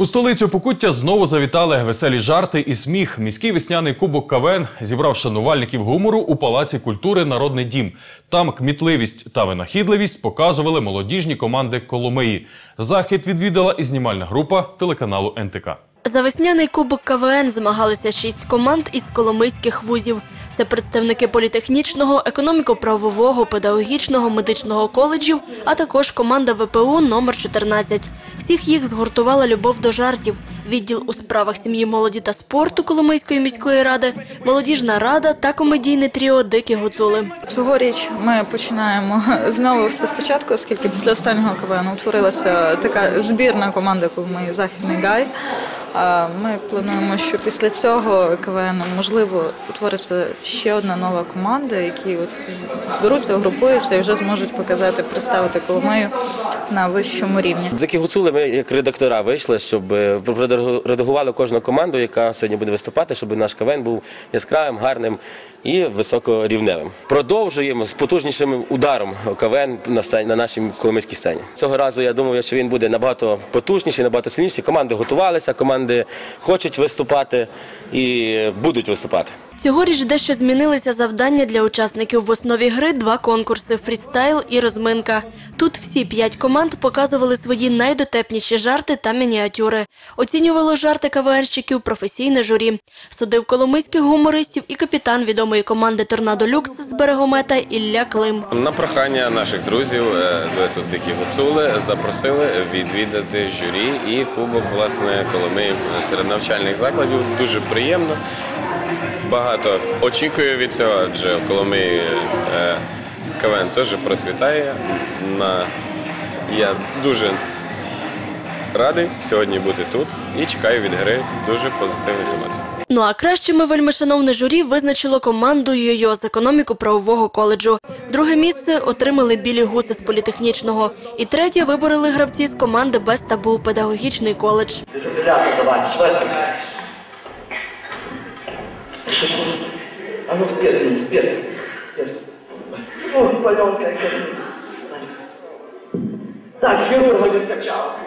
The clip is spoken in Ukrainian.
У столицю Покуття знову завітали веселі жарти і сміх. Міський весняний кубок КВН зібрав шанувальників гумору у Палаці культури Народний дім. Там кмітливість та винахідливість показували молодіжні команди Коломиї. Захід відвідала і знімальна група телеканалу НТК. За весняний кубок КВН змагалися шість команд із коломийських вузів. Це представники політехнічного, економіко-правового, педагогічного, медичного коледжів, а також команда ВПУ номер 14. Всіх їх згуртувала любов до жартів. Відділ у справах сім'ї, молоді та спорту Коломийської міської ради, молодіжна рада та комедійне тріо Дикі гуцули. Цьогоріч ми починаємо знову все спочатку, оскільки після останнього КВН утворилася така збірна команда Коломиї Західний Гай. А Ми плануємо, що після цього КВН можливо утвориться ще одна нова команда, які от зберуться, угрупуються і вже зможуть показати, представити Коломию на вищому рівні. Такі гуцули ми як редактора вийшли, щоб е, редагували кожну команду, яка сьогодні буде виступати, щоб наш КВН був яскравим, гарним і високорівневим. Продовжуємо з потужнішим ударом КВН на нашій коломийській сцені. Цього разу я думаю, що він буде набагато потужніший, набагато сильніший. Команди готувалися, команди хочуть виступати і будуть виступати. Цьогоріч дещо змінилися завдання для учасників в основі гри два конкурси фрістайл і розминка. Тут всі п'ять команд показували свої найдотепніші жарти та мініатюри. Оцінювало жарти КВНщиків професійне журі. Судив коломийських гумористів і капітан відомої команди Торнадо Люкс з берегомета Ілля Клим. На прохання наших друзів е, дуету Дикі Гуцули запросили відвідати журі і кубок власне Коломиї серед навчальних закладів. Дуже приємно. Багато очікую від цього, адже в Коломиї е, КВН теж процвітає. На... Я дуже радий сьогодні бути тут і чекаю від гри дуже позитивних емоцій. Ну а кращими вельмишановне журі визначило команду Йо-Йо з економіко-правового коледжу. Друге місце отримали білі гуси з політехнічного. І третє вибороли гравці з команди без табу педагогічний коледж. А ну, спер, спер, спер. Ой, паленка, я Так, хірурга відкачав.